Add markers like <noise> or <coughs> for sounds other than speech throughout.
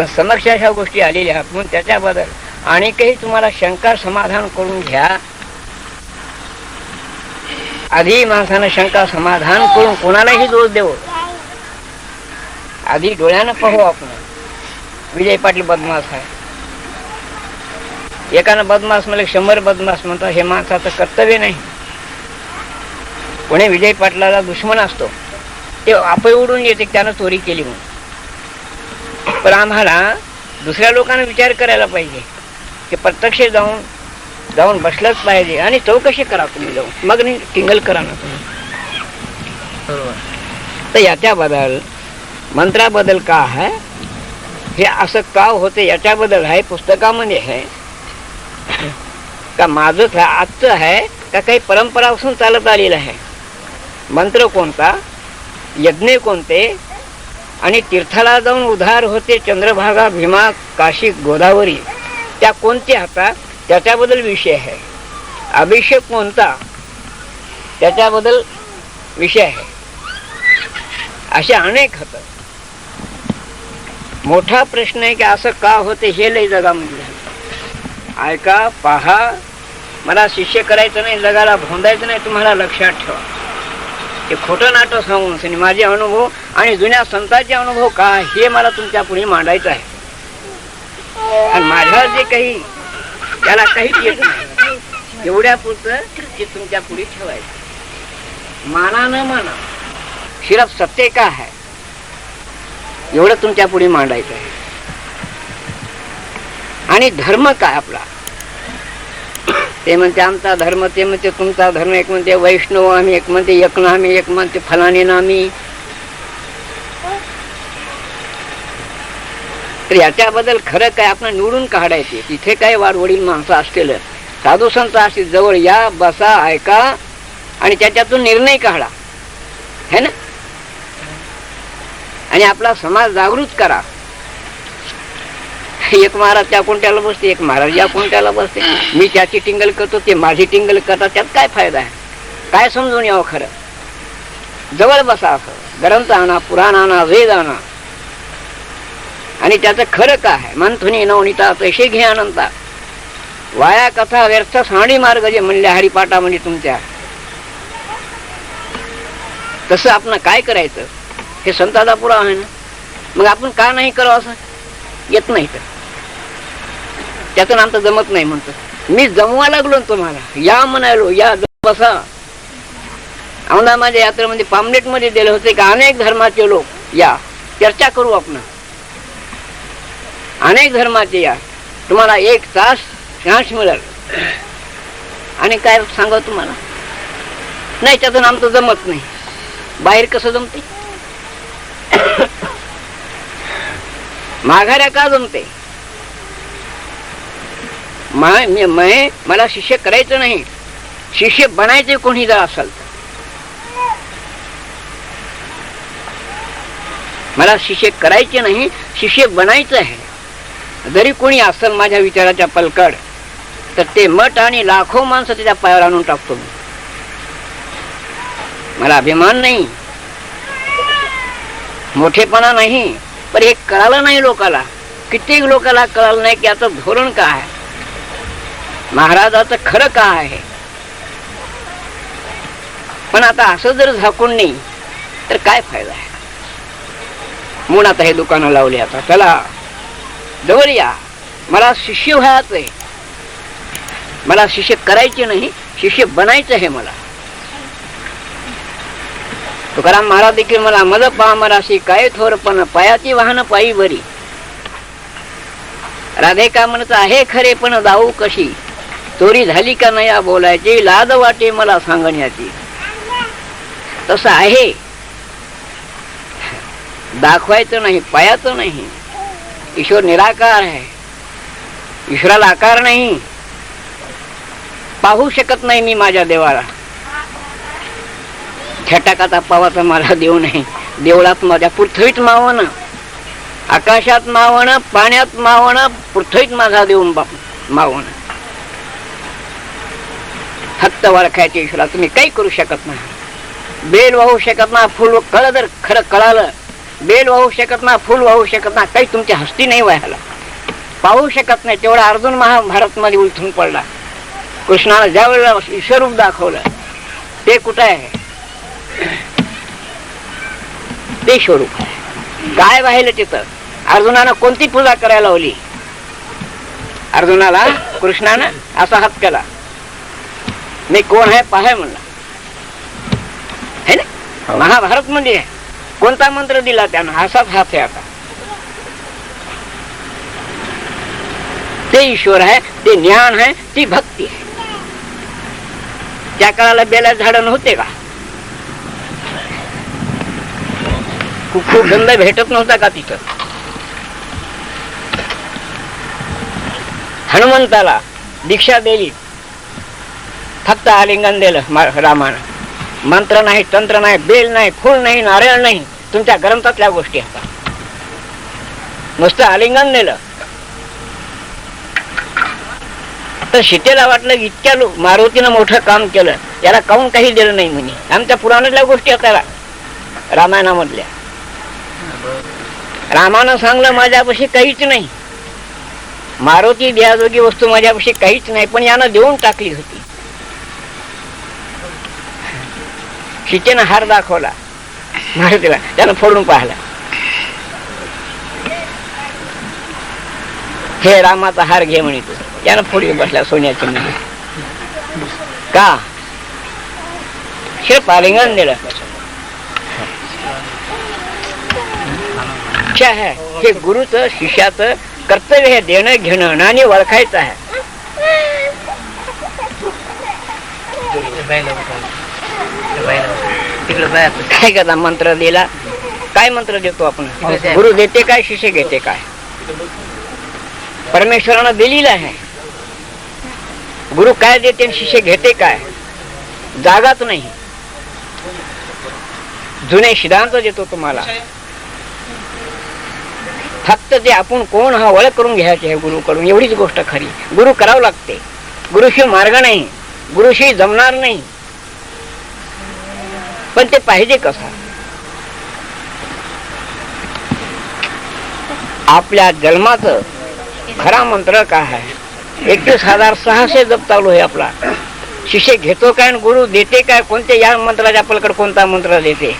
पण समक्ष अशा गोष्टी आलेल्या आहेत. म्हणून त्याच्याबद्दल आणि काही तुम्हाला शंका समाधान करून घ्या. आधी माणसानं शंका समाधान करून कोणालाही दोष देव आधी डोळ्यानं पाहू आपण. विजय पाटील बदमाश आहे. एकानं बदमाश म्हणजे शंभर बदमाश म्हणतात हे माणसाचं कर्तव्य नाही. कोणी विजय पाटलाला दुश्मन असतो. ते आपे उडून येते त्यानं चोरी केली म्हणून. पण आम्हाला दुसऱ्या लोकांना विचार करायला पाहिजे. की प्रत्यक्ष जाऊन जाऊन बसलंच पाहिजे आणि चौकशी करा तुम्ही जाऊन. मग नाही टिंगल करा ना तुम्ही. तर याच्याबद्दल मंत्राबद्दल का आहे? हे असं का होते याच्याबद्दल आहे पुस्तकामध्ये आहे. का माझंच आहे आजचं आहे का काही परंपरापासून चालत आलेलं आहे? मंत्र कोणता? यज्ञ कोणते? आणि तीर्थाला जाऊन उधार होते चंद्रभागा भीमा काशी गोदावरी. त्या कोणत्या आता? त्याच्याबद्दल विषय आहे. अभिषेक कोणता? त्याच्याबद्दल विषय आहे. असे अनेक होतं मोठा प्रश्न आहे की असं का होते हे लय जगामध्ये झालं. ऐका पहा. मला शिष्य करायचं नाही जगाला भोंदायचं नाही तुम्हाला लक्षात ठेवा. ते खोटं नाटक सांगून सनी माझे अनुभव आणि जुन्या संतांचे अनुभव का हे मला तुमच्यापुढे मांडायचं आहे. आणि माझ्या जे काही त्याला काहीच येत नाही. एवढ्यापुरतं ते तुमच्यापुढे ठेवायचं. माना न माना शिरप सत्य का आहे? एवढं तुमच्यापुढे मांडायचं आहे. आणि धर्म काय आपला? ते म्हणते आमचा धर्म ते म्हणते तुमचा धर्म एक म्हणते वैष्णव आम्ही एक म्हणते एकनामी एक म्हणते फलाने नामी. तर याच्याबद्दल खरं काय आपण निवडून काढायचे? तिथे काय वाडवडील माणसं असतील. साधू संत असतील जवळ या बसा ऐका आणि त्याच्यातून निर्णय काढा. है ना? आणि आपला समाज जागृत करा. एक महाराज त्या कोणत्याला बसते एक महाराज या कोणत्याला बसते. मी त्याची टिंगल करतो ते माझी टिंगल करतात त्यात काय फायदा आहे? काय समजून यावं खरं? जवळ बसा असं. ग्रंथ आणा पुराण आणा वेद आणा आणि त्याचं खरं काय? मंथुनी नवनीता तसे घे अनंता. वाया कथा व्यर्थ साणी मार्ग जे म्हणले हरिपाठा म्हणजे तुमच्या. तसं आपण काय करायचं? हे संताचा पुरावा आहे ना? मग आपण का नाही करावं असं? येत नाही तर. त्यातून आमचं जमत नाही म्हणतो. मी जमवा लागलो तुम्हाला. या म्हणालो या बसा. आम्हाला माझ्या यात्रेमध्ये पामलेटमध्ये दिले होते की? अनेक धर्माचे लोक या. चर्चा करू आपण. अनेक धर्माचे या. तुम्हाला एक तास चान्स मिळेल. आणि काय सांगा तुम्हाला? नाही त्यातून आमचं जमत नाही. बाहेर कसं जमते? <coughs> माघाऱ्या का जमते? मला शिष्य करायचं नाही. शिष्य बनायचे कोणी जर असेल तर. मला शिष्य करायचे नाही शिष्य बनायचं आहे. जरी कोणी असेल माझ्या विचाराच्या पलकड तर ते मठ आणि लाखो माणसं त्याच्या पायावर आणून टाकतो मी. मला अभिमान नाही. मोठेपणा नाही पण हे कळालं नाही लोकाला. कित्येक लोकाला कळालं नाही की याचं धोरण काय आहे. महाराजाचं खरं का आहे? पण आता असं जर झाकून नाही तर काय फायदा आहे? म्हणून आता हे दुकानं लावली आता. चला जवळ या. मला शिष्य व्हायचं आहे. मला शिष्य करायचे नाही शिष्य बनायचं आहे मला. तुकाराम महाराज देखील मला मद पामराशी काय थोरपण पायाची वाहन पायी बरी. राधे का म्हणत आहे खरे पण जाऊ कशी? चोरी झाली का नाही या बोलायची? लाज वाटे मला सांगण्याची. तसं आहे. दाखवायचं नाही पायाचं नाही. ईश्वर निराकार आहे. ईश्वराला आकार नाही. पाहू शकत नाही मी माझ्या देवाला. छटाकाचा पावाचा मला देव नाही देवळात माझ्या पृथ्वीत मावण. आकाशात मावण पाण्यात मावण पृथ्वीत माझा देव मावण. फक्त वळखायचे ईश्वरा तुम्ही काही करू शकत नाही. बेल वाहू शकत ना फुल कळ जर खरं कळालं बेल वाहू शकत ना फुल वाहू शकत ना काही तुमची हस्ती नाही व्हायला. पाहू शकत नाही तेवढा अर्जुन महाभारत मध्ये उलथून पडला. कृष्णाला ज्या वेळेला ईश्वरूप दाखवलं ते कुठं आहे? ते स्वरूप आहे. काय वाहिलं तिथं? अर्जुनानं कोणती पूजा करायला लावली? अर्जुनाला कृष्णानं असा हात केला. मी कोण आहे पाहाय म्हणला है ना? महाभारत आहे कोणता मंत्र दिला त्यानं असाच हात आहे आता। ते ईश्वर आहे ते ज्ञान आहे ती भक्ती आहे त्या काळाला बेला झाड नव्हते का? खूप खूप गंध भेटत नव्हता का तिथं? हनुमंताला दीक्षा दिली फक्त आलिंगन दिलं रामानं. मंत्र नाही तंत्र नाही बेल नाही फूल नाही नारळ नाही तुमच्या ग्रंथातल्या गोष्टी आता नुसतं आलिंगन दिलं. तर सीतेला वाटलं इतक्या मारुतीनं मोठं काम केलं. याला काऊन काही दिलं नाही म्हणे? आमच्या पुराणातल्या गोष्टी आता रामायणामधल्या रामानं सांगलं माझ्यापाशी काहीच नाही. मारुती द्याजोगी वस्तू माझ्यापाशी काहीच नाही पण यानं देऊन टाकली होती. सीतेनं हार दाखवला. मारुतीला त्यानं फोडून पाहिला. हे रामाचा हार घे म्हणे तू. यानं फोडी बसला सोन्याची मुली. का? शिरप दिलं. आहे हे? गुरुचं शिष्याचं कर्तव्य हे देणं घेणं आणि ओळखायचं आहे. काय करता? मंत्र दिला काय मंत्र देतो आपण? गुरु देते काय शिष्य घेते काय? परमेश्वरानं दिलेलं आहे. गुरु काय देते शिष्य घेते काय? जागाच नाही. जुने सिद्धांत देतो तुम्हाला. फक्त ते आपण कोण हा ओळख करून घ्यायचे आहे गुरुकडून एवढीच गोष्ट खरी. गुरु करावं लागते. गुरुशी मार्ग नाही. गुरुशी जमणार नाही. पण ते पाहिजे कसा? आपल्या जन्माचं खरा मंत्र काय आहे? एकवीस हजार सहाशे जप चालू आहे आपला. शिष्य घेतो काय आणि गुरु देते काय? कोणते या मंत्राच्या आपल्याकडे कोणता मंत्र देते?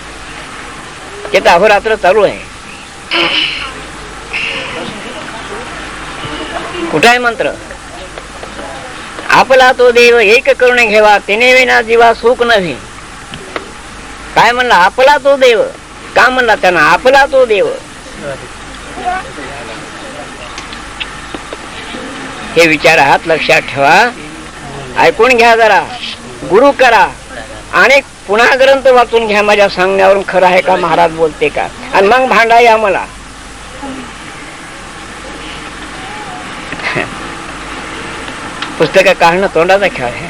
ते तर अहोरात्र चालू आहे. कुठं आहे मंत्र? आपला तो देव एक करून घेवा तिने विना जीवा सुख नव्हे काय म्हणला? आपला तो देव. का म्हणला त्यांना? आपला तो देव. हे विचार आहात लक्षात ठेवा. ऐकून घ्या जरा. गुरु करा. आणि पुन्हा ग्रंथ वाचून घ्या माझ्या सांगण्यावरून. खरं आहे का? महाराज बोलते का? आणि मग भांडा या मला. पुस्तक काढणं तोंडाचा खेळ आहे.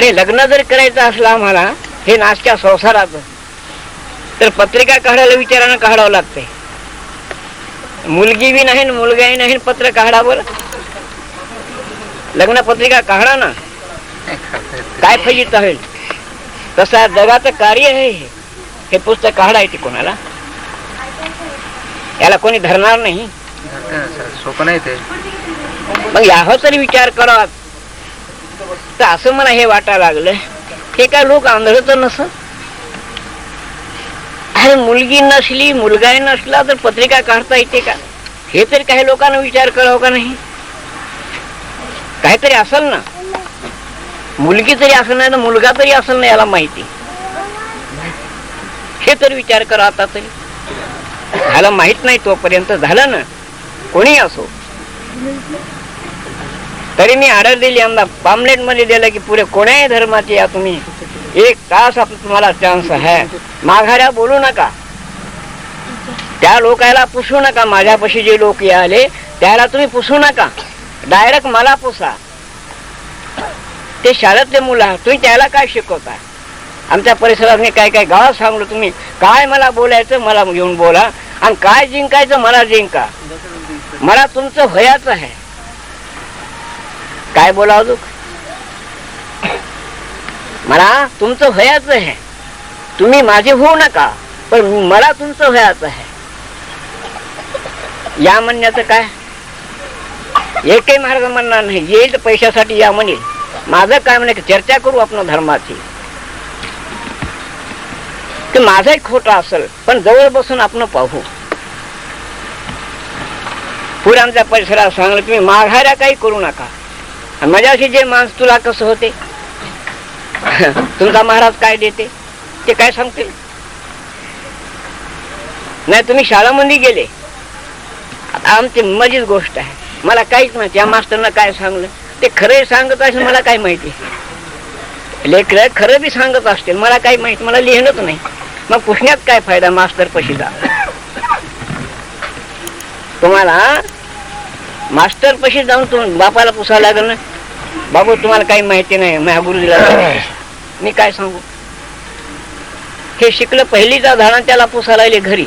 अरे लग्न जर करायचं असलं आम्हाला हे नाचच्या संसारात तर पत्रिका काढायला विचारानं काढावं लागते मुलगी बी नाही मुलगाही नाही पत्र काढा बरं लग्न पत्रिका काढा ना. काय फजित होईल तसा जगाचं कार्य आहे हे. हे पुस्तक काढायचे कोणाला? याला कोणी धरणार नाही? मग यावर तरी विचार करावा. तर असं मला हे वाटायला लागलं. हे काय लोक आंधळ तर नस? अरे मुलगी नसली मुलगाही नसला तर पत्रिका काढता येते का? हे तरी काही लोकांना विचार करावं का नाही? काहीतरी असेल ना? मुलगी तरी असेल नाही तर मुलगा तरी असेल ना याला माहिती. हे तरी विचार करा आता तरी. झालं माहीत नाही तोपर्यंत झालं ना? कोणी असो? तरी मी आर्डर दिली आमदा पामलेटमध्ये दिलं की पुरे कोण्याही धर्माचे या तुम्ही. एक तास तुम्हाला चान्स आहे. माघाऱ्या बोलू नका. त्या लोकायला पुसू नका. माझ्यापाशी जे लोक आले त्याला तुम्ही पुसू नका. डायरेक्ट मला पुसा. ते शाळेतले मुलं आहात. तुम्ही त्याला काय शिकवता आमच्या परिसरात मी काय काय गावात सांगलो तुम्ही. काय मला बोलायचं मला घेऊन बोला. आणि काय जिंकायचं मला जिंका. मला तुमचं वयाचं आहे. काय बोला अजून? मला तुमचं व्हायचं आहे. तुम्ही माझे होऊ नका पण मला तुमचं व्हायचं आहे. या म्हणण्याचं काय? एकही मार्ग म्हणणार नाही. येईल तर पैशासाठी या म्हणेल. माझं काय म्हणे की चर्चा करू आपण धर्माची. ते माझाही खोटा असेल पण जवळ बसून आपण पाहू. पुरांच्या परिसरात सांगलं तुम्ही माघाऱ्या काही करू नका. माझ्याशी जे माणस तुला कसं होते? तुमचा महाराज काय देते? ते काय सांगते नाही तुम्ही शाळामध्ये गेले. आता आमची मजीच गोष्ट आहे. मला काहीच माहिती या मास्टरनं काय सांगलं? ते खरं सांगत असेल मला काय माहिती? लेकर खरं बी सांगत असतील मला काही माहिती? मला लिहिणंच नाही. मग पुसण्यात काय फायदा मास्टर पशीचा? तुम्हाला मास्टर पशी जाऊन तुम्ही बापाला पुसावं लागेल ना? बाबू तुम्हाला काही माहिती नाही. माझ्या गुरुजीला मी काय सांगू? हे शिकलं पहिलीचा झाडा त्याला पुसायला घरी.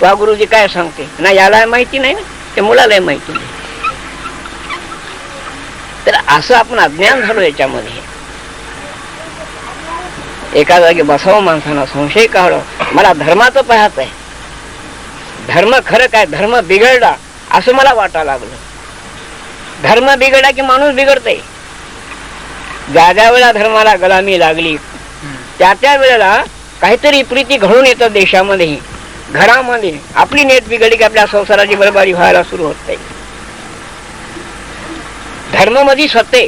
वा गुरुजी काय सांगते? ना याला माहिती नाही ना त्या मुलालाही माहिती नाही. तर असं आपण अज्ञान झालो याच्यामध्ये. एका जागी बसावं माणसानं संशय काढावं. मला धर्माचं पाहायचं आहे. धर्म खरं काय? धर्म बिघडला असं मला वाटायला लागलं. धर्म बिघडला की माणूस बिघडतय. ज्या ज्या वेळेला धर्माला गलामी लागली. त्या त्या वेळेला काहीतरी प्रीती घडून येतं देशामध्येही. घरामध्ये आपली नेट बिघडली की आपल्या संसाराची बरबारी व्हायला सुरू होत नाही. धर्ममध्ये सत्य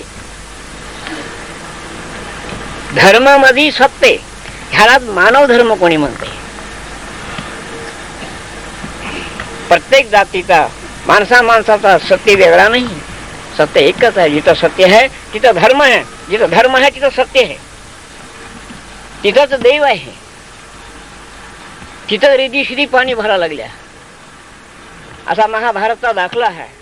धर्ममध्ये सत्य ह्याला मानव धर्म कोणी म्हणते? प्रत्येक जातीचा माणसा माणसाचा सत्य वेगळा नाही. सत्य एकच आहे जिथं सत्य आहे तिथं धर्म आहे. जिथं धर्म आहे तिथं सत्य आहे. तिथंच देव आहे. तिथं रिदी श्री पाणी भरा लागल्या. असा महाभारतचा दाखला आहे.